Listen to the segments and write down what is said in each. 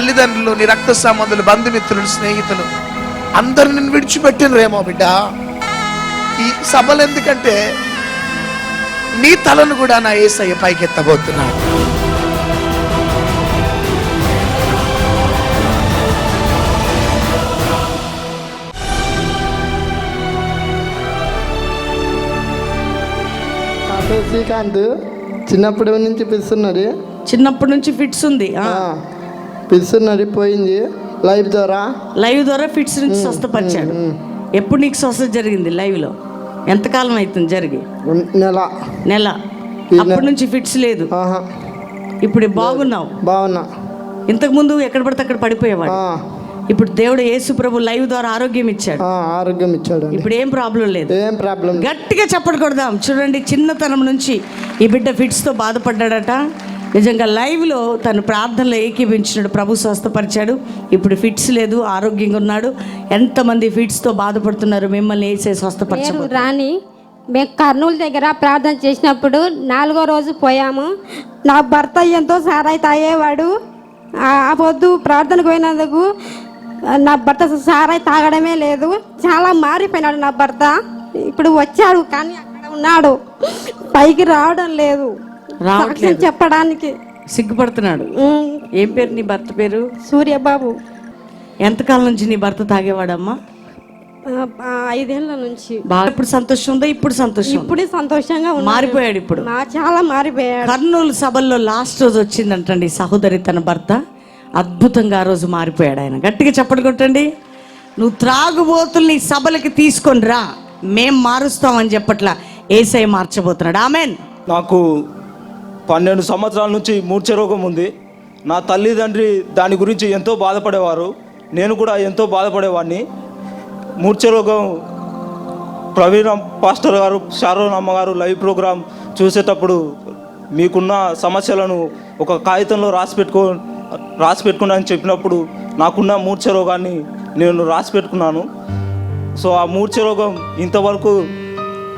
తల్లిదండ్రులు నీ రక్త సంబంధులు బంధుమిత్రులు స్నేహితులు అందరు నిన్ను విడిచిపెట్టినరేమో బిడ్డ. ఈ సభలు ఎందుకంటే నీ తలను కూడా నా ఏసయ్య పైకెత్తబోతున్నాడు. శ్రీకాంత్ చిన్నప్పటి నుంచి పిలుస్తున్నది చిన్నప్పటి నుంచి ఫిట్స్ ఉంది. ఆ. పిలుస్తున్నది పోయింది లైవ్ ద్వారా. లైవ్ ద్వారా ఫిట్స్ నుంచి స్వస్థపరిచాడు. ఎప్పుడు నీకు స్వస్థత జరిగింది లైవ్లో ఎంతకాలం అవుతుంది జరిగి? నెల. నెల. అప్పటి నుంచి ఫిట్స్ లేదు. ఆహా. ఇప్పుడు బాగున్నావు. బాగున్నా. ఇంతకు ముందు ఎక్కడ పడితే అక్కడ పడిపోయేవాడు. ఇప్పుడు దేవుడు యేసు ప్రభు లైవ్ ద్వారా ఆరోగ్యం ఇచ్చాడు. ఆరోగ్యం ఇచ్చాడు ఇప్పుడు ఏం ప్రాబ్లం లేదు. ఏం ప్రాబ్లం గట్టిగా చప్పట్లు కొడదాం చూడండి చిన్నతనం నుంచి ఈ బిడ్డ ఫిట్స్తో బాధపడ్డాడట. నిజంగా లైవ్లో తను ప్రార్థనలో ఏకీపించినాడు ప్రభు స్వస్థపరిచాడు. ఇప్పుడు ఫిట్స్ లేదు ఆరోగ్యంగా ఉన్నాడు. ఎంతమంది ఫిట్స్తో బాధపడుతున్నారు మిమ్మల్ని వేసే పేరు రాని రాణి మేము కర్నూలు దగ్గర ప్రార్థన చేసినప్పుడు నాలుగో రోజు పోయాము. నా భర్త ఎంతో సారాయి తాగేవాడు. ఆ పొద్దు ప్రార్థనకు పోయినందుకు నా భర్త సారాయి తాగడమే లేదు. చాలా మారిపోయినాడు నా భర్త. ఇప్పుడు వచ్చాడు కానీ అక్కడ ఉన్నాడు. పైకి రావడం లేదు. రావట్లేదు. చెప్పడానికి. సిగ్గుపడుతున్నాడు. ఏం పేరు నీ భర్త పేరు? సూర్యబాబు. ఎంతకాలం నుంచి నీ భర్త తాగేవాడమ్మా? ఐదేళ్ళ నుంచి. బాగా ఇప్పుడు సంతోషం ఉందా? ఇప్పుడు సంతోషం? ఇప్పుడే సంతోషంగా. మారిపోయాడు ఇప్పుడు. చాలా మారిపోయాడు. కర్నూలు సభల్లో లాస్ట్ రోజు వచ్చిందంటండి సహోదరి తన భర్త. అద్భుతంగా ఆ రోజు మారిపోయాడు ఆయన. గట్టిగా చప్పట్లు కొట్టండి. నువ్వు త్రాగుబోతుల్ని సభలకి తీసుకొని రా. మేం మారుస్తామని చెప్పట్లా ఏసై మార్చబోతున్నాడు. ఆమెన్. నాకు పన్నెండు సంవత్సరాల నుంచి మూర్ఛ రోగం ఉంది. నా తల్లిదండ్రి దాని గురించి ఎంతో బాధపడేవారు. నేను కూడా ఎంతో బాధపడేవాడిని. మూర్ఛ రోగం ప్రవీణ పాస్టర్ గారు శారోన్ అమ్మగారు లైవ్ ప్రోగ్రాం చూసేటప్పుడు మీకున్న సమస్యలను ఒక కాగితంలో రాసి పెట్టుకో రాసి పెట్టుకున్నా అని చెప్పినప్పుడు నాకున్న మూర్ఛ రోగాన్ని నేను రాసి పెట్టుకున్నాను. సో ఆ మూర్ఛ రోగం ఇంతవరకు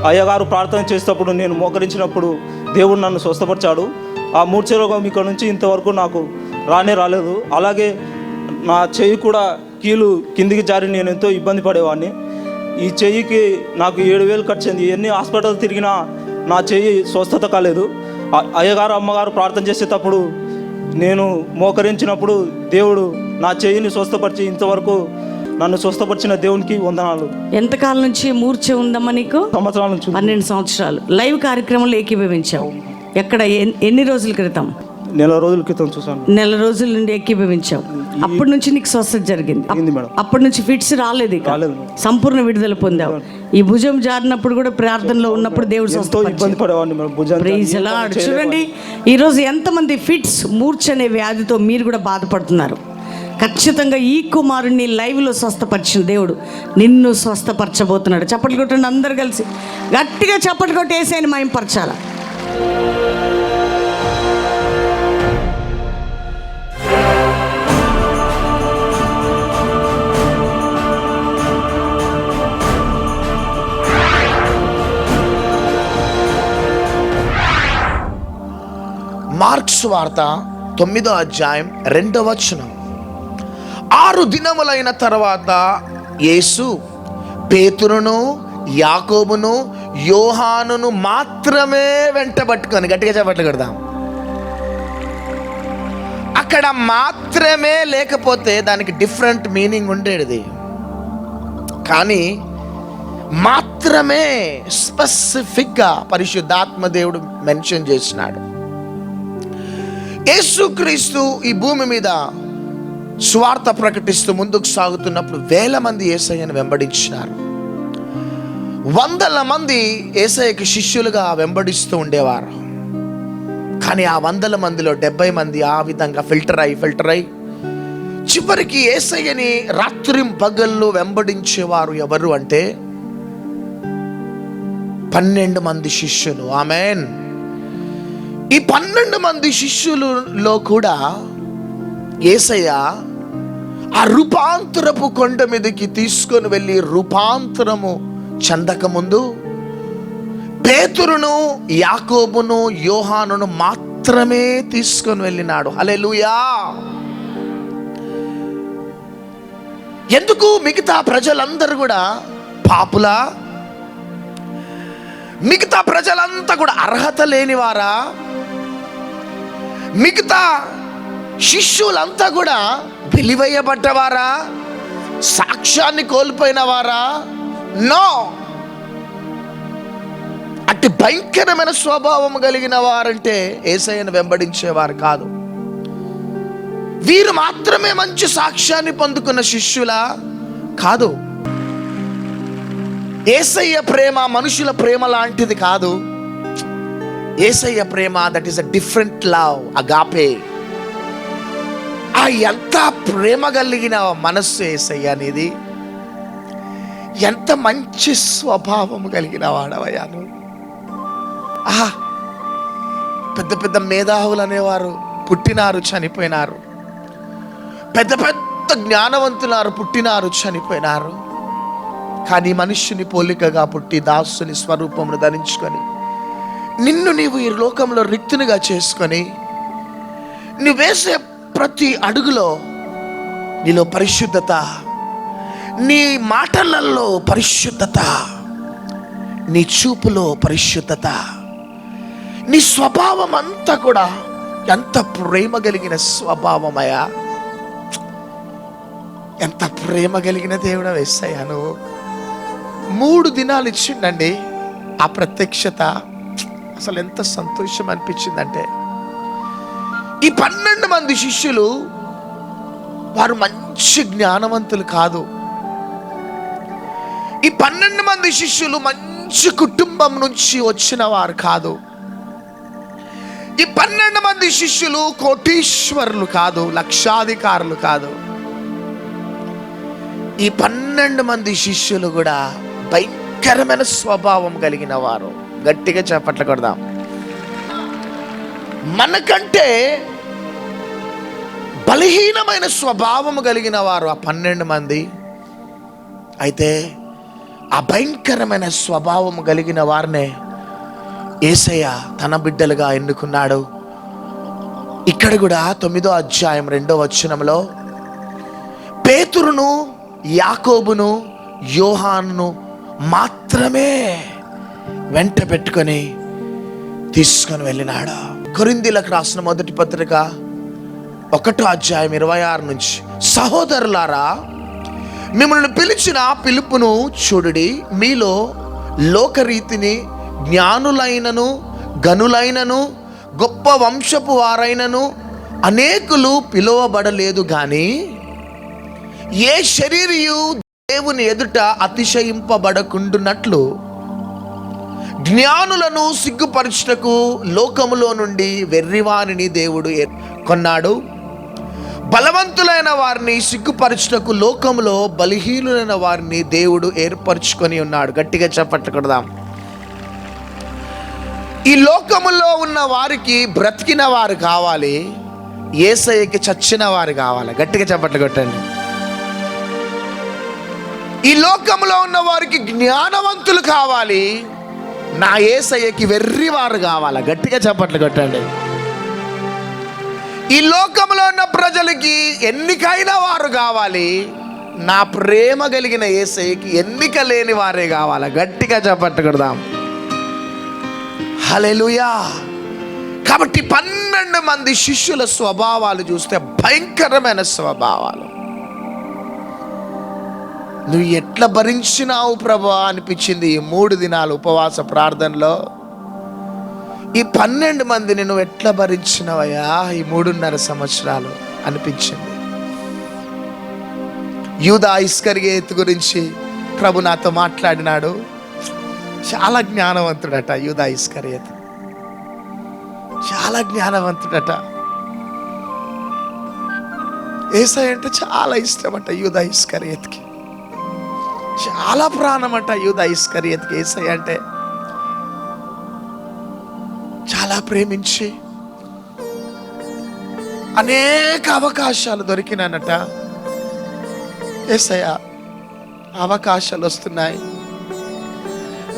అయ్యగారు ప్రార్థన చేసేటప్పుడు నేను మోకరించినప్పుడు దేవుడు నన్ను స్వస్థపరిచాడు. ఆ మూర్ఛ రోగం ఇక్కడ నుంచి ఇంతవరకు నాకు రానే రాలేదు. అలాగే నా చెయ్యి కూడా కీలు కిందికి జారి నేను ఎంతో ఇబ్బంది పడేవాడిని ఈ చెయ్యికి నాకు ఏడు వేలు ఖర్చింది ఎన్ని హాస్పిటల్ తిరిగినా నా చెయ్యి స్వస్థత కాలేదు. అయ్యగారు అమ్మగారు ప్రార్థన చేసేటప్పుడు నేను మోకరించినప్పుడు దేవుడు నా చెయ్యిని స్వస్థపరిచి ఇంతవరకు నన్ను స్వస్థపరిచిన దేవునికి వందనాలు. ఎంతకాలం నుంచి మూర్ఛ ఉందమ్మా నీకు? సంవత్సరాల నుంచి పన్నెండు సంవత్సరాలు. లైవ్ కార్యక్రమంలో ఏకీభవించావు. ఎక్కడ ఎన్- ఎన్ని రోజుల క్రితం? నెల రోజుల క్రితం చూసాను నెల రోజుల నుండి ఏకీభవించావు. అప్పటి నుంచి నీకు స్వస్థత జరిగింది. అప్పటి నుంచి ఫిట్స్ రాలేదు. సంపూర్ణ విడుదల పొందావు. ఈ భుజం జారినప్పుడు కూడా ప్రార్థనలో ఉన్నప్పుడు దేవుడు. ఇబ్బంది పడేవాడిని. చూడండి ఈరోజు ఎంతమంది ఫిట్స్ మూర్ఛ అనే వ్యాధితో మీరు కూడా బాధపడుతున్నారు. ఖచ్చితంగా ఈ కుమారుణ్ణి లైవ్లో స్వస్థపరిచిన దేవుడు నిన్ను స్వస్థపరచబోతున్నాడు. చప్పట్లు కొట్టండి అందరు కలిసి. గట్టిగా చప్పట్లు కొట్టి వేసేయని మాయంపరచాల? మార్క్స్ వార్త తొమ్మిదో అధ్యాయం రెండవ వచనం. ఆరు దినములైన తర్వాత యేసు పేతురును యాకోబును యోహానును మాత్రమే వెంటబట్టుకొని గట్టిగా చేపట్లు కడదాం. అక్కడ మాత్రమే లేకపోతే దానికి డిఫరెంట్ మీనింగ్ ఉండేది. కానీ మాత్రమే స్పెసిఫిక్గా పరిశుద్ధాత్మ దేవుడు మెన్షన్ చేసినాడు. యేసుక్రీస్తు ఈ భూమి మీద స్వార్థ ప్రకటిస్తూ ముందుకు సాగుతున్నప్పుడు వేల మంది ఏసయ్యను వెంబడించినారు. వందల మంది ఏసయ్యకి శిష్యులుగా వెంబడిస్తూ ఉండేవారు. కానీ ఆ వందల మందిలో డెబ్బై మంది ఆ విధంగా ఫిల్టర్ అయి ఫిల్టర్ అయి చివరికి ఏసయ్యని రాత్రి పగళ్ళు వెంబడించేవారు ఎవరు అంటే పన్నెండు మంది శిష్యులు. ఆమెన్. ఈ పన్నెండు మంది శిష్యులలో కూడా ఏసయ్య ఆ రూపాంతరపు కొండ మీదకి తీసుకొని వెళ్ళి రూపాంతరము చెందకముందు పేతురును యాకోబును యోహానును మాత్రమే తీసుకొని వెళ్ళినాడు. హల్లెలూయా. ఎందుకు మిగతా ప్రజలందరూ కూడా పాపులా? మిగతా ప్రజలంతా కూడా అర్హత లేనివారా? మిగతా శిష్యులంతా కూడా వెలివేయబడ్డవారా సాక్ష్యాన్ని కోల్పోయిన వారా నో. అట్టి భయంకరమైన స్వభావం కలిగిన వారంటే ఏసయ్యను వెంబడించేవారు కాదు. వీరు మాత్రమే మంచి సాక్ష్యాన్ని పొందుకున్న శిష్యులా? కాదు. ఏసయ్య ప్రేమ మనుషుల ప్రేమ లాంటిది కాదు. ఏసయ్య ప్రేమ that is a different love agape గాపే ఎంత ప్రేమ కలిగిన మనస్సు ఏసయ్యా అనేది ఎంత మంచి స్వభావం కలిగిన వాడవయ్యా ఆహా పెద్ద పెద్ద మేధావులు అనేవారు పుట్టినారు చనిపోయినారు. పెద్ద పెద్ద జ్ఞానవంతులారు పుట్టినారు చనిపోయినారు. కానీ మనుష్యుని పోలికగా పుట్టి దాసుని స్వరూపమును ధరించుకొని నిన్ను నీవు ఈ లోకంలో రిక్తునిగా చేసుకొని నువ్వు వేసే ప్రతి అడుగులో నీలో పరిశుద్ధత నీ మాటలలో పరిశుద్ధత నీ చూపులో పరిశుద్ధత నీ స్వభావం అంతా కూడా ఎంత ప్రేమ కలిగిన స్వభావమయా ఎంత ప్రేమ కలిగిన దేవుడ వేస్తాయా నువ్వు. మూడు దినాలు ఇచ్చిండండి. ఆ ప్రత్యక్షత అసలు ఎంత సంతోషం అనిపించిందంటే ఈ పన్నెండు మంది శిష్యులు వారు మంచి జ్ఞానవంతులు కాదు. ఈ పన్నెండు మంది శిష్యులు మంచి కుటుంబం నుంచి వచ్చిన వారు కాదు. ఈ పన్నెండు మంది శిష్యులు కోటీశ్వరులు కాదు లక్షాధికారులు కాదు. ఈ పన్నెండు మంది శిష్యులు కూడా భయంకరమైన స్వభావం కలిగిన వారు. గట్టిగా చేపట్ల కొడదాం. మనకంటే బలహీనమైన స్వభావం కలిగిన వారు ఆ పన్నెండు మంది. అయితే ఆ భయంకరమైన స్వభావం కలిగిన వారినే ఏసయ్య తన బిడ్డలుగా ఎన్నుకున్నాడు. ఇక్కడ కూడా తొమ్మిదో అధ్యాయం రెండో వచనంలో పేతురును యాకోబును యోహాను మాత్రమే వెంట పెట్టుకొని తీసుకొని వెళ్ళినాడు. కొరిందీలకు రాసిన మొదటి పత్రిక ఒకటో అధ్యాయం ఇరవై ఆరు నుంచి సహోదరులారా మిమ్మల్ని పిలిచిన పిలుపును చూడుడి. మీలో లోకరీతిని జ్ఞానులైనను గనులైనను గొప్ప వంశపు వారైనను అనేకులు పిలువబడలేదు కానీ ఏ శరీరియు దేవుని ఎదుట అతిశయింపబడకుండునట్లు జ్ఞానులను సిగ్గుపరచుటకు లోకములో నుండి వెర్రివారిని దేవుడు కొన్నాడు. బలవంతులైన వారిని సిగ్గుపరచుటకు లోకములో బలహీనులైన వారిని దేవుడు ఏర్పరచుకొని ఉన్నాడు. గట్టిగా చెప్పట్టుకుందాం ఈ లోకములో ఉన్న వారికి బ్రతికిన వారు కావాలి ఏసయ్యకి చచ్చిన వారు కావాలి. గట్టిగా చెప్పట్లు కొట్టండి ఈ లోకంలో ఉన్న వారికి జ్ఞానవంతులు కావాలి నా ఏసయ్యకి వెర్రివారు కావాలి? గట్టిగా చెప్పట్లు కొట్టండి ఈ లోకంలో ఉన్న ప్రజలకి ఎన్నికైన వారు కావాలి. నా ప్రేమ కలిగిన ఏసైకి ఎన్నిక లేని వారే కావాలి? గట్టిగా చప్పట్లు హలెలుయా కాబట్టి పన్నెండు మంది శిష్యుల స్వభావాలు చూస్తే భయంకరమైన స్వభావాలు. నువ్వు ఎట్లా భరించినావు ప్రభా? అనిపించింది ఈ మూడు దినాలు ఉపవాస ప్రార్థనలో. ఈ పన్నెండు మందిని నువ్వు ఎట్లా భరించినవయ్యా? ఈ మూడున్నర సంవత్సరాలు అనిపించింది. యూదా ఐస్కర్యేత్ గురించి ప్రభు నాతో మాట్లాడినాడు. చాలా జ్ఞానవంతుడట యూదా ఐస్కర్యేత్ చాలా జ్ఞానవంతుడట. ఏసై అంటే చాలా ఇష్టమట యూదా ఇస్కరియేత్కి. చాలా ప్రాణమట యూదా ఇస్కరియేత్కి. ఏసై అంటే చాలా ప్రేమించి అనేక అవకాశాలు దొరికినానట ఏసయ్య అవకాశాలు వస్తున్నాయి.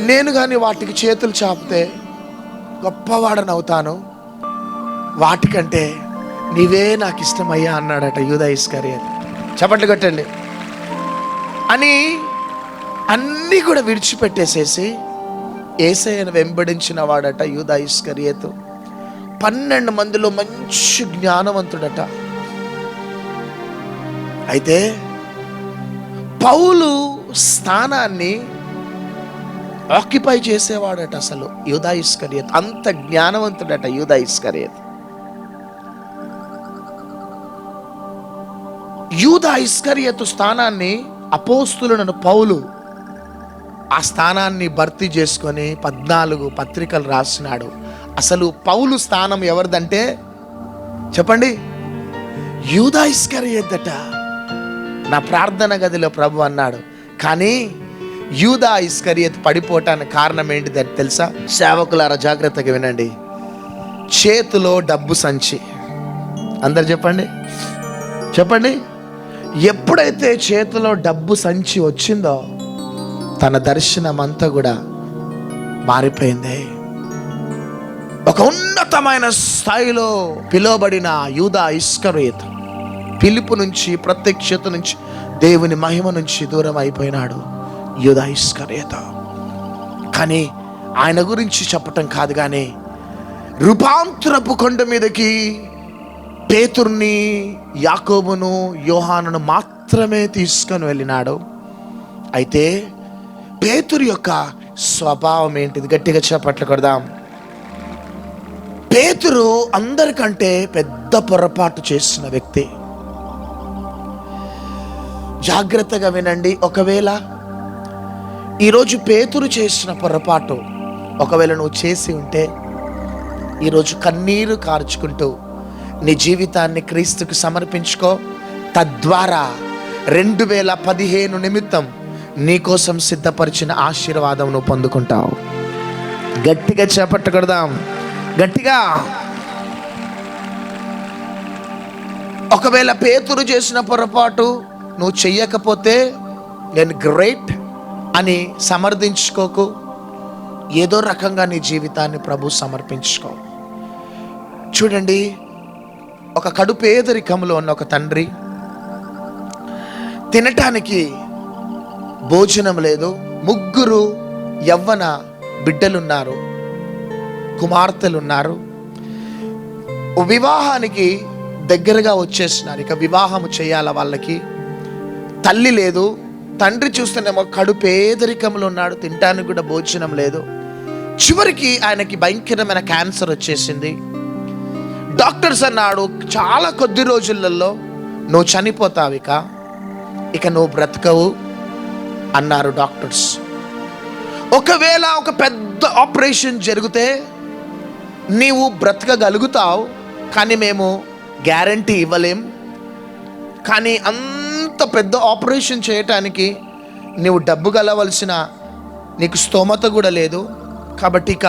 నేను కానీ వాటికి చేతులు చాపితే గొప్పవాడనవుతాను వాటికంటే నీవే నాకు ఇష్టమయ్యా అన్నాడట యూదా ఇస్కరియత్ చప్పట్లు కొట్టండి. అని అన్నీ కూడా విడిచిపెట్టేసేసి ఏసైను వెంబడించిన వాడట యూదా ఇస్కరియేతు. పన్నెండు మందిలో మంచి జ్ఞానవంతుడట. అయితే పౌలు స్థానాన్ని ఆక్యుపై చేసేవాడట అసలు యూదా ఇస్కరియత్. అంత జ్ఞానవంతుడట యూదా ఇస్కరియత్. యూదా ఇస్కరియతు స్థానాన్ని అపోస్తులను పౌలు ఆ స్థానాన్ని భర్తీ చేసుకొని పద్నాలుగు పత్రికలు రాసినాడు. అసలు పౌలు స్థానం ఎవరిదంటే? చెప్పండి. యూదా ఇస్కరియద్దట నా ప్రార్థన గదిలో ప్రభు అన్నాడు. కానీ యూదా ఇస్కరియత్ పడిపోవటానికి కారణం ఏంటిదని తెలుసా? సేవకులారా జాగ్రత్తగా వినండి. చేతిలో డబ్బు సంచి. అందరు చెప్పండి. చెప్పండి. ఎప్పుడైతే చేతిలో డబ్బు సంచి వచ్చిందో తన దర్శనం అంతా కూడా మారిపోయింది. ఒక ఉన్నతమైన స్థాయిలో పిలువబడిన యూదా ఇస్కరేత్ పిలుపు నుంచి ప్రత్యక్షత నుంచి దేవుని మహిమ నుంచి దూరం అయిపోయినాడు యూదా ఇస్కరేత కానీ ఆయన గురించి చెప్పటం కాదు కానీ రూపాంతరపు కొండ మీదకి పేతుర్ని యాకోబును యోహానును మాత్రమే తీసుకొని వెళ్ళినాడు. అయితే పేతురు యొక్క స్వభావం ఏంటిది? గట్టిగా చేపట్లు కొడదాం. పేతురు అందరికంటే పెద్ద పొరపాటు చేసిన వ్యక్తి. జాగ్రత్తగా వినండి. ఒకవేళ ఈరోజు పేతురు చేసిన పొరపాటు ఒకవేళ నువ్వు చేసి ఉంటే ఈరోజు కన్నీరు కార్చుకుంటూ నీ జీవితాన్ని క్రీస్తుకు సమర్పించుకో. తద్వారా రెండు వేల పదిహేను నిమిత్తం నీకోసం సిద్ధపరిచిన ఆశీర్వాదం నువ్వు పొందుకుంటావు. గట్టిగా చేపట్టకూడదాం. గట్టిగా. ఒకవేళ పేతురు చేసిన పొరపాటు నువ్వు చెయ్యకపోతే నేను గ్రేట్ అని సమర్థించుకోకు. ఏదో రకంగా నీ జీవితాన్ని ప్రభు సమర్పించుకో. చూడండి ఒక కడు పేదరికంలో ఉన్న ఒక తండ్రి తినటానికి భోజనం లేదు. ముగ్గురు యవ్వన బిడ్డలున్నారు. కుమార్తెలున్నారు. వివాహానికి దగ్గరగా వచ్చేస్తున్నారు. ఇక వివాహము చేయాల వాళ్ళకి తల్లి లేదు. తండ్రి చూస్తేనేమో కడు పేదరికంలో ఉన్నాడు. తినటానికి కూడా భోజనం లేదు. చివరికి ఆయనకి భయంకరమైన క్యాన్సర్ వచ్చేసింది. డాక్టర్స్ అన్నాడు చాలా కొద్ది రోజులలో నువ్వు చనిపోతావు ఇక. ఇక నువ్వు బ్రతకవు. అన్నారు డాక్టర్స్. ఒకవేళ ఒక పెద్ద ఆపరేషన్ జరిగితే నీవు బ్రతకగలుగుతావు కానీ మేము గ్యారంటీ ఇవ్వలేం. కానీ అంత పెద్ద ఆపరేషన్ చేయటానికి నీవు డబ్బు గలవలసిన నీకు స్తోమత కూడా లేదు. కాబట్టి ఇక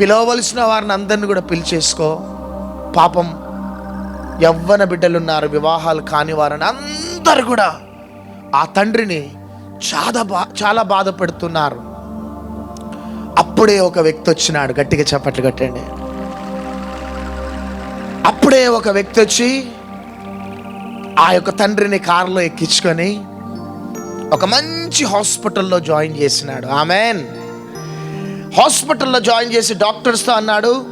పిలవవలసిన వారిని అందరిని కూడా పిలిచేసుకో. పాపం యవ్వన బిడ్డలున్నారు వివాహాలు కాని వారని అందరు కూడా ఆ తండ్రిని చాలా బా చాలా బాధపడుతున్నారు. అప్పుడే ఒక వ్యక్తి వచ్చినాడు గట్టిగా చప్పట్లు కట్టండి. అప్పుడే ఒక వ్యక్తి వచ్చి ఆ యొక్క తండ్రిని కారులో ఎక్కించుకొని ఒక మంచి హాస్పిటల్లో జాయిన్ చేసినాడు. ఆమెన్. హాస్పిటల్లో జాయిన్ చేసి డాక్టర్స్తో అన్నాడు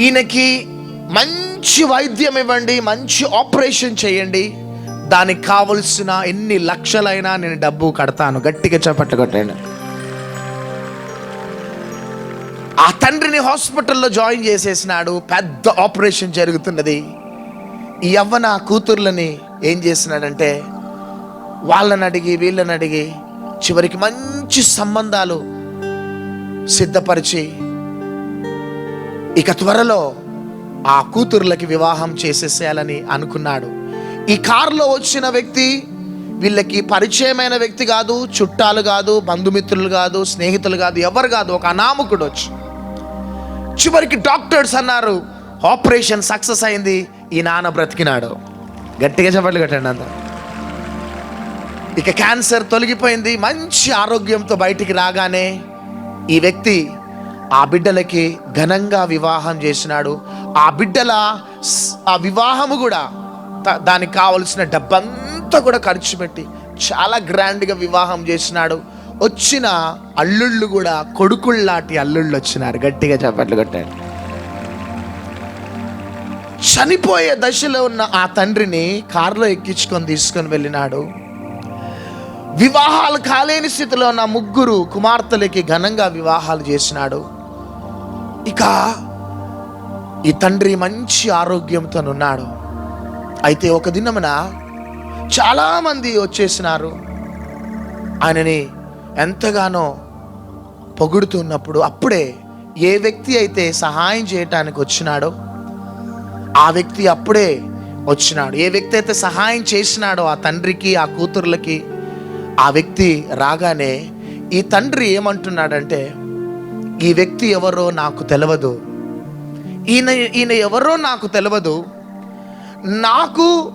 ఈయనకి మంచి వైద్యం ఇవ్వండి మంచి ఆపరేషన్ చేయండి. దానికి కావలసిన ఎన్ని లక్షలైనా నేను డబ్బు కడతాను. గట్టిగా చప్పట్లు కొట్టాను ఆ తండ్రిని హాస్పిటల్లో జాయిన్ చేసేసినాడు. పెద్ద ఆపరేషన్ జరుగుతున్నది. ఈ యవ్వన కూతుర్లని ఏం చేసినాడంటే వాళ్ళని అడిగి వీళ్ళని అడిగి చివరికి మంచి సంబంధాలు సిద్ధపరిచి ఇక త్వరలో ఆ కూతుర్లకి వివాహం చేసేసేయాలని అనుకున్నాడు. ఈ కారులో వచ్చిన వ్యక్తి వీళ్ళకి పరిచయమైన వ్యక్తి కాదు చుట్టాలు కాదు బంధుమిత్రులు కాదు స్నేహితులు కాదు ఎవరు కాదు ఒక అనామకుడు వచ్చి. చివరికి డాక్టర్స్ అన్నారు ఆపరేషన్ సక్సెస్ అయింది ఈ నాన్న బ్రతికినాడు. గట్టిగా చెప్పట్లు కట్టండి అంత ఇక క్యాన్సర్ తొలగిపోయింది మంచి ఆరోగ్యంతో బయటికి రాగానే ఈ వ్యక్తి ఆ బిడ్డలకి ఘనంగా వివాహం చేసినాడు. ఆ బిడ్డల ఆ వివాహము కూడా దానికి కావలసిన డబ్బంతా కూడా ఖర్చు పెట్టి చాలా గ్రాండ్గా వివాహం చేసినాడు. వచ్చిన అల్లుళ్ళు కూడా కొడుకుళ్ళాటి అల్లుళ్ళు వచ్చినారు. గట్టిగా చెప్పట్లు కొట్టారు. చనిపోయే దశలో ఉన్న ఆ తండ్రిని కారులో ఎక్కించుకొని తీసుకొని వెళ్ళినాడు. వివాహాలు కాలేని స్థితిలో ఉన్న ముగ్గురు కుమార్తెలకి ఘనంగా వివాహాలు చేసినాడు. ఇక ఈ తండ్రి మంచి ఆరోగ్యంతో ఉన్నాడు అయితే ఒక దినమున చాలామంది వచ్చేసినారు. ఆయనని ఎంతగానో పొగుడుతున్నప్పుడు అప్పుడే ఏ వ్యక్తి అయితే సహాయం చేయటానికి వచ్చినాడో ఆ వ్యక్తి అప్పుడే వచ్చినాడు. ఏ వ్యక్తి అయితే సహాయం చేసినాడో ఆ తండ్రికి ఆ కూతుర్లకి ఆ వ్యక్తి రాగానే ఈ తండ్రి ఏమంటున్నాడంటే ఈ వ్యక్తి ఎవరో నాకు తెలియదు ఈయన ఈయన ఎవరో నాకు తెలియదు నాకు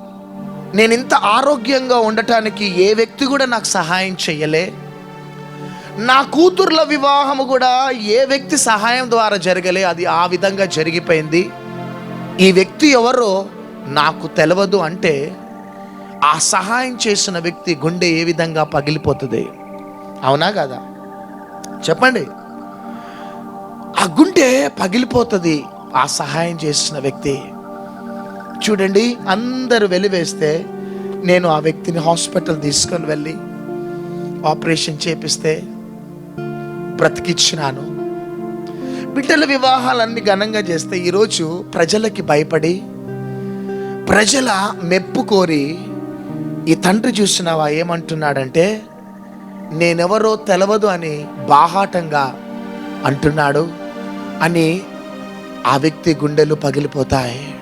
నేను ఇంత ఆరోగ్యంగా ఉండటానికి ఏ వ్యక్తి కూడా నాకు సహాయం చేయలే నా కూతుర్ల వివాహము కూడా ఏ వ్యక్తి సహాయం ద్వారా జరగలే అది ఆ విధంగా జరిగిపోయింది. ఈ వ్యక్తి ఎవరో నాకు తెలియదు అంటే ఆ సహాయం చేసిన వ్యక్తి గుండె ఏ విధంగా పగిలిపోతుంది? అవునా కదా? చెప్పండి. ఆ గుండె పగిలిపోతుంది ఆ సహాయం చేసిన వ్యక్తి. చూడండి అందరూ వెలివేస్తే నేను ఆ వ్యక్తిని హాస్పిటల్ తీసుకొని వెళ్ళి ఆపరేషన్ చేపిస్తే బ్రతికిచ్చినాను. బిడ్డల వివాహాలన్నీ ఘనంగా చేస్తే ఈరోజు ప్రజలకి భయపడి ప్రజల మెప్పు కోరి ఈ తండ్రి చూసినావా ఏమంటున్నాడంటే నేనెవరో తెలవదు అని బాహాటంగా అంటున్నాడు అని ఆ వ్యక్తి గుండెలు పగిలిపోతాయి.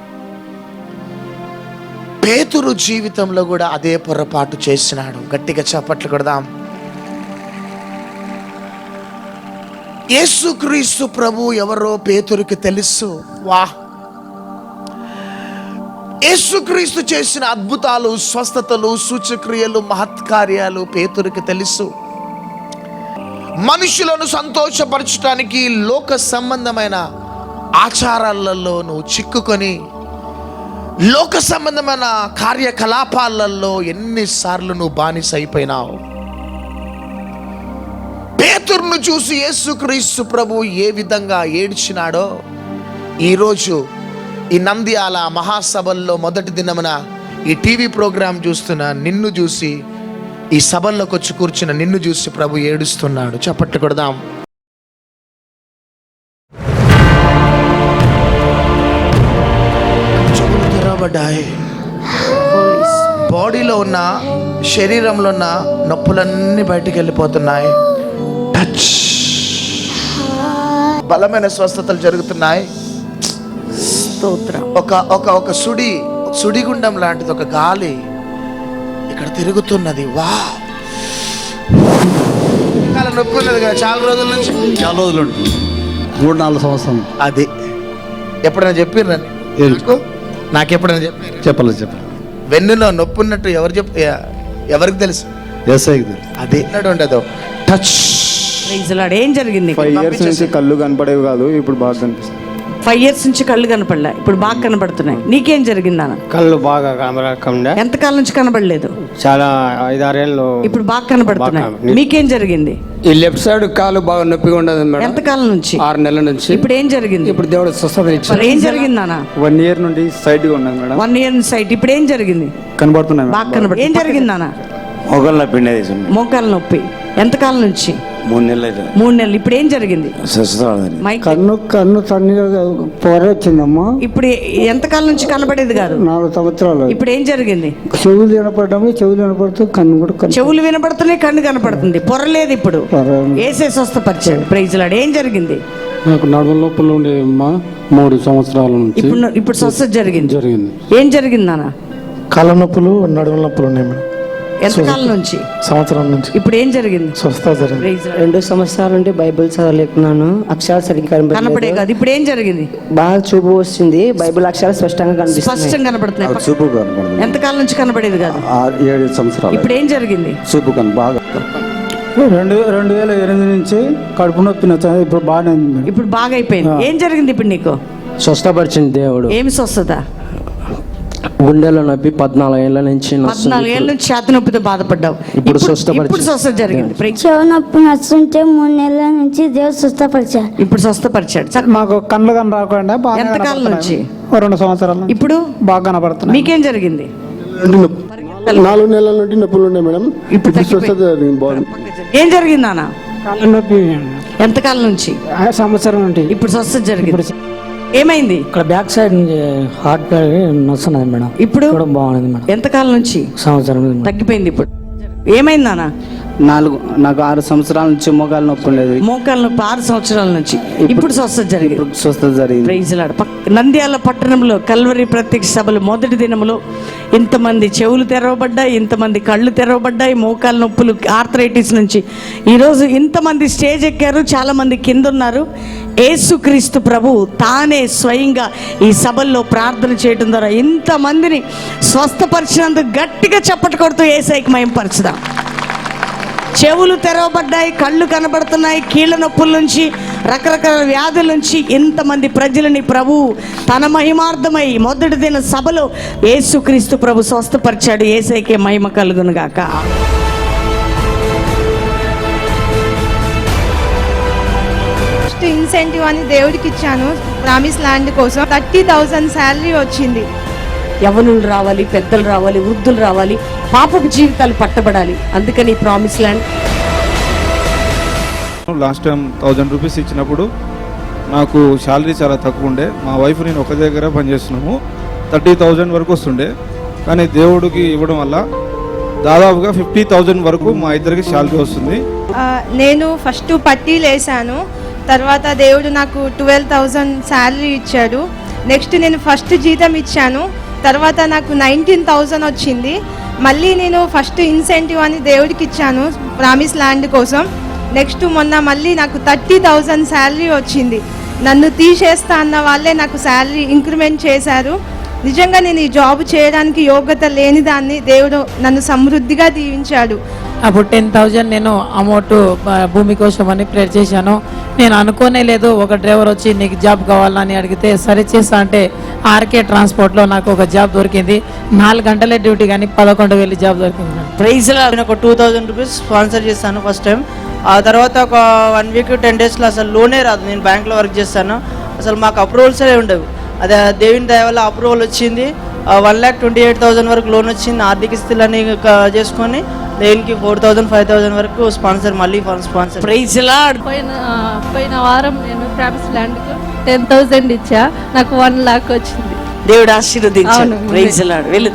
పేతురు జీవితంలో కూడా అదే పొరపాటు చేసినాడు. గట్టిగా చప్పట్లు కొడదాం. యేసుక్రీస్తు ప్రభు ఎవరో పేతురికి తెలుసు. వా. యేసుక్రీస్తు చేసిన అద్భుతాలు స్వస్థతలు సూచక్రియలు మహత్కార్యాలు పేతురికి తెలుసు. మనుషులను సంతోషపరచడానికి లోక సంబంధమైన ఆచారాలలో నువ్వు చిక్కుకొని లోక సంబంధమైన కార్యకలాపాలలో ఎన్నిసార్లు నువ్వు బానిస అయిపోయినావు? పేతుర్ను చూసి యేసుక్రీస్తు ప్రభు ఏ విధంగా ఏడ్చినాడో ఈరోజు ఈ నంద్యాల మహాసభల్లో మొదటి దినమున ఈ టీవీ ప్రోగ్రాం చూస్తున్న నిన్ను చూసి ఈ సభల్లోకి వచ్చి కూర్చున్న నిన్ను చూసి ప్రభు ఏడుస్తున్నాడు. చప్పట్లు కొడదాం. తెరవబడ్డాయి బాడీలో ఉన్న శరీరంలో ఉన్న నొప్పులన్నీ బయటికి వెళ్ళిపోతున్నాయి. టచ్. బలమైన స్వస్థతలు జరుగుతున్నాయి. స్తోత్రం. ఒక ఒక ఒక సుడి సుడిగుండం లాంటిది ఒక గాలి ఇక్కడ తిరుగుతున్నది. వా. చాలా నొప్పి ఉన్నది కదా చాలా రోజుల నుంచి? చాలా రోజులు ఉంటుంది. మూడు నాలుగు సంవత్సరం అది. ఎప్పుడైనా చెప్పిర్రా? ఏం? నాకు నాకు ఎప్పుడైనా చెప్పారు చెప్పలేదు చెప్పలేదు. వెన్నులో నొప్పి ఉన్నట్టు ఎవరు చెప్ ఎవరికి తెలుసు? ఎస్ఐకి తెలుసు. అది ఎన్నడూ ఉండదు. టచ్. Praise lord. ఏం జరిగింది? ఫైవ్ ఇయర్స్ నుంచి కళ్ళు కనపడేవి కాదు ఇప్పుడు బాగా కనిపిస్తుంది. ఫైవ్ ఇయర్స్ నుంచి కళ్ళు కనపడలే. ఇప్పుడు బాగా కనపడుతున్నాయి. నీకేం జరిగింది అన్న కళ్ళు బాగా కనబడకుండా ఎంతకాలం నుంచి కనపడలేదు? చాలా ఐదారేళ్ళు. ఇప్పుడు బాగా కనపడుతున్నాయి. బాగా. మీకేం జరిగింది? ఈ లెఫ్ట్ సైడ్ కాలు బాగా నొప్పిగా ఉండదు మేడం. ఎంతకాలం నుంచి? ఆరు నెలల నుంచి. ఇప్పుడు ఏం జరిగింది? ఇప్పుడు దేవుడు స్వస్థత ఇచ్చాడు. మరి ఏం జరిగింది నాన్న? వన్ ఇయర్ నుండి సైడ్గా ఉన్నాను మేడం. వన్ ఇయర్ సైట్ ఇప్పుడు ఏం జరిగింది? కనబడుతున్నాయి బాగా కనపడు ఏం జరిగింది నాన్న? మొగల్లో పిండి వేసింది మోకాల నొప్పి. ఎంతకాలం నుంచి? మూడు నెలలు అయితే. మూడు నెలలు. ఇప్పుడు ఏం జరిగింది? కన్ను కన్ను తన్నీరు పొర వచ్చిందమ్మా. ఇప్పుడు ఎంతకాలం నుంచి కనపడేది కాదు? నాలుగు సంవత్సరాలు. ఇప్పుడు ఏం జరిగింది? చెవులు వినపడము చెవులు వినపడుతూ కన్ను కూడా కన్ను. చెవులు వినపడుతున్నాయి కన్ను కనపడుతుంది. పొరలేదు ఇప్పుడు. పొర. ఏసే స్వస్థపరిచాడు. Praise lord. ఏం జరిగింది? నాకు నడుము లోపల ఉండే అమ్మా మూడు సంవత్సరాల నుంచి. ఇప్పుడు ఇప్పుడు స్వస్థత జరిగింది. జరిగింది. ఏం జరిగింది నాన్న? కాళ్ళ నొప్పులు నడుము నొప్పులు ఉన్నాయి మేడం. ఎంతకాలం నుంచి. సంవత్సరం నుంచి. ఇప్పుడు ఏం జరిగింది? స్వస్థ జరిగింది. రెండు సంవత్సరాల నుండి బైబిల్ చదవలేకున్నాను. అక్షరాలు సరిగ్గా కనపడే కాదు. ఇప్పుడు ఏం జరిగింది? బాగా చూపు వస్తుంది. బైబిల్ అక్షరాలు స్పష్టంగా కనిపిస్తున్నాయి. స్పష్టంగా కనపడుతున్నాయి. చూపు కనపడుతుంది. ఎంతకాలం నుంచి కనపడేది కాదు? ఏడు సంవత్సరాలు. ఇప్పుడు ఏం జరిగింది? చూపు కను బాగా. రెండు రెండు వేల ఎనిమిది నుంచి కడుపు నొప్పి ఇప్పుడు బాగానే. ఇప్పుడు బాగా అయిపోయింది. ఏం జరిగింది ఇప్పుడు నీకు? స్వస్థపరిచింది దేవుడు. ఏమి స్వస్థత? గుండెలో నొప్పి పద్నాలుగు ఏళ్ళ నుంచి పద్నాలుగు ఏళ్ళ నుంచి ఛాతి నొప్పితో బాధపడ్డావు. ఇప్పుడు స్వస్థపరిచి- ఇప్పుడు స్వస్థత జరిగింది. చెవు నొప్పి నచ్చుంటే మూడు నెలల నుంచి దేవుడు సుస్థపరిచారు ఇప్పుడు స్వస్థపరిచాడు. చ- మాకు కళ్ళు కని రాకుండా బాగా ఎంతకాలం నుంచి? రెండు సంవత్సరాల నుంచి ఇప్పుడు? బాగా కనపడుతున్నాయి. మీకేం జరిగింది? నాలుగు నెలల నుండి నొప్పులు ఉన్నాయి మేడం. ఇప్పుడు స్వస్థత జరిగింది బాగుంది. ఏం జరిగింది నాన్న? కళ్ళు నొప్పి ఎంతకాలం నుంచి? ఆ సంవత్సరం నుండి. ఇప్పుడు స్వస్థత జరిగింది. ఏమైంది? ఇక్కడ బ్యాక్ సైడ్ నుంచి హార్ట్ వస్తున్నది మేడం. ఇప్పుడు? కూడా బాగుంది మేడం. ఎంతకాలం నుంచి? సంవత్సరం తగ్గిపోయింది ఇప్పుడు. ఏమైంది నాన్న? నాలుగు నాకు ఆరు సంవత్సరాల నుంచి మోకాలు నొప్పి ఉండేది. మోకాళ్ళ నొప్పి ఆరు సంవత్సరాల నుంచి. ఇప్పుడు స్వస్థత జరిగింది. స్వస్థత జరిగింది. నంద్యాల పట్టణంలో కల్వరి ప్రత్యక్ష సభలు మొదటి దినములో ఇంతమంది చెవులు తెరవబడ్డాయి ఇంతమంది కళ్ళు తెరవబడ్డాయి మోకాల నొప్పులు ఆర్థరైటిస్ నుంచి. ఈరోజు ఇంతమంది స్టేజ్ ఎక్కారు చాలా మంది కింద ఉన్నారు యేసుక్రీస్తు ప్రభు తానే స్వయంగా ఈ సభల్లో ప్రార్థన చేయడం ద్వారా ఇంతమందిని స్వస్థపరిచినందుకు గట్టిగా చప్పట కొడుతూ ఏసైకి మయం పరచుదాం చెవులు తెరవబడ్డాయి కళ్ళు కనబడుతున్నాయి కీళ్ళ నొప్పుల నుంచి రకరకాల వ్యాధుల నుంచి ఇంతమంది ప్రజలని ప్రభు తన మహిమార్థమై మొదటి దిన సభలో యేసుక్రీస్తు ప్రభు స్వస్థపరిచాడు. ఏసైకే మహిమ కలుగునుగాక ఇన్సెంటివ్ అని దేవుడికి ఇచ్చాను. ప్రామిస్ ల్యాండ్ కోసం థర్టీ థౌసండ్ శాలరీ వచ్చింది. యవనులు రావాలి పెద్దలు రావాలి వృద్ధులు రావాలి పాపపు జీవితాలు పట్టబడాలి. అందుకని promise land last time thousand rupees ఇచ్చినప్పుడు నాకు శాలరీ చాలా తక్కువ ఉండే. మా వైఫ్ నేను ఒక దగ్గర పనిచేస్తున్నాము థర్టీ థౌజండ్ వరకు వస్తుండే. కానీ దేవుడికి ఇవ్వడం వల్ల దాదాపుగా ఫిఫ్టీ థౌజండ్ వరకు మా ఇద్దరికి శాలరీ వస్తుంది. నేను ఫస్ట్ పట్టీలు వేసాను తర్వాత దేవుడు నాకు ట్వెల్వ్ థౌజండ్ శాలరీ ఇచ్చాడు. నెక్స్ట్ నేను ఫస్ట్ జీతం ఇచ్చాను. తర్వాత నాకు నైన్టీన్ థౌజండ్ వచ్చింది. మళ్ళీ నేను ఫస్ట్ ఇన్సెంటివ్ అని దేవుడికి ఇచ్చాను ప్రామిస్ ల్యాండ్ కోసం. నెక్స్ట్ మొన్న మళ్ళీ నాకు థర్టీ థౌజండ్ శాలరీ వచ్చింది. నన్ను తీసేస్తా అన్న వాళ్ళే నాకు శాలరీ ఇంక్రిమెంట్ చేశారు. నిజంగా నేను ఈ జాబ్ చేయడానికి యోగ్యత లేని దాన్ని దేవుడు నన్ను సమృద్ధిగా దీవించాడు. అప్పుడు టెన్ థౌజండ్ నేను అమౌంట్ భూమి కోసం అని ప్రేర్ చేశాను. నేను అనుకోనే లేదు ఒక డ్రైవర్ వచ్చి నీకు జాబ్ కావాలని అడిగితే సరే చేస్తా అంటే ఆర్కే ట్రాన్స్పోర్ట్లో నాకు ఒక జాబ్ దొరికింది. నాలుగు గంటలే డ్యూటీ కానీ పదకొండు వేలు జాబ్ దొరికింది ప్రైజ్ నేను ఒక టూ థౌజండ్ రూపీస్ స్పాన్సర్ చేస్తాను ఫస్ట్ టైం ఆ తర్వాత ఒక వన్ వీక్ టెన్ డేస్లో అసలు లోనే రాదు. నేను బ్యాంక్లో వర్క్ చేస్తాను. అసలు మాకు అప్రూవల్సే ఉండవు అదే దేవుని దయ వల్ల అప్రూవల్ వచ్చింది. One lakh twenty eight thousand వరకు లోన్ వచ్చింది. ఆర్థిక స్థితిని చేసుకొని దేనికి ఫోర్ థౌసండ్ ఫైవ్ థౌసండ్ వరకు స్పాన్సర్ మళ్ళీ స్పాన్సర్ ప్రైజ్ లార్డ్ పోయిన పోయిన వారం నేను ప్రామిస్ ల్యాండ్కు టెన్ థౌజండ్ ఇచ్చా. నాకు వన్ లాక్ వచ్చింది. దేవుడు ఆశీర్వదించాడు. ప్రైజ్ లార్డ్ వెళ్ళు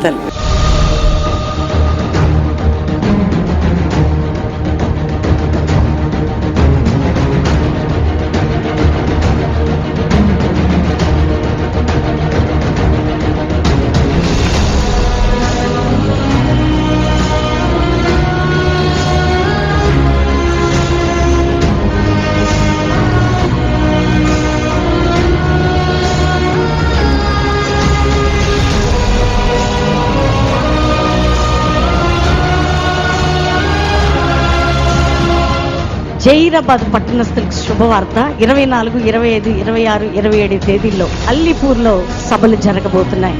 జైరాబాద్ పట్టణస్థులకు శుభవార్త. ఇరవై నాలుగు ఇరవై ఐదు ఇరవై ఆరు ఇరవై ఏడు తేదీల్లో అల్లిపూర్లో సభలు జరగబోతున్నాయి.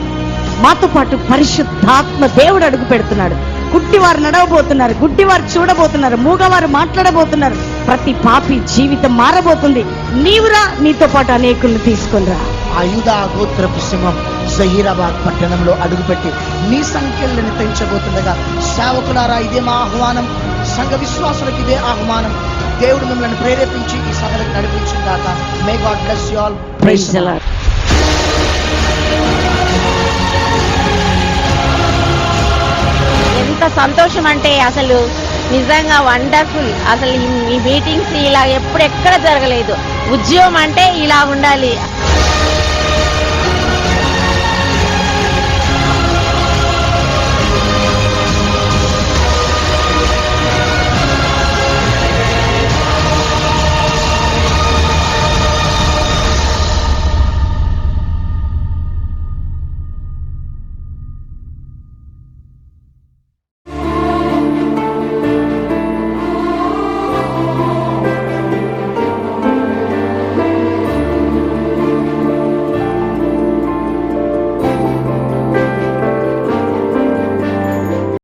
మాతో పాటు పరిశుద్ధాత్మ దేవుడు అడుగు పెడుతున్నాడు. గుడ్డివారు నడవబోతున్నారు గుడ్డివారు చూడబోతున్నారు మూగవారు మాట్లాడబోతున్నారు. ప్రతి పాపి జీవితం మారబోతుంది. నీవురా నీతో పాటు అనేకులను తీసుకునిరా ఆయుధ గోత్రపు సింహం జహీరాబాద్ పట్టణంలో అడుగుపెట్టి మీ సంఖ్యలను పెంచబోతుండగా సేవకులారా ఇదే మా ఆహ్వానం. సంఘ విశ్వాసులకు ఇదే ఆహ్వానం. దేవుడు మిమ్మల్ని ప్రేరేపించి ఈ సభలకు నడిపించిన దాకా may God bless you all praise the lord. ఎంత సంతోషం అంటే అసలు నిజంగా వండర్ఫుల్. అసలు ఈ- ఈ మీటింగ్స్ ఇలా ఎప్పుడు ఎక్కడ జరగలేదు. ఉద్యోగం అంటే ఇలా ఉండాలి.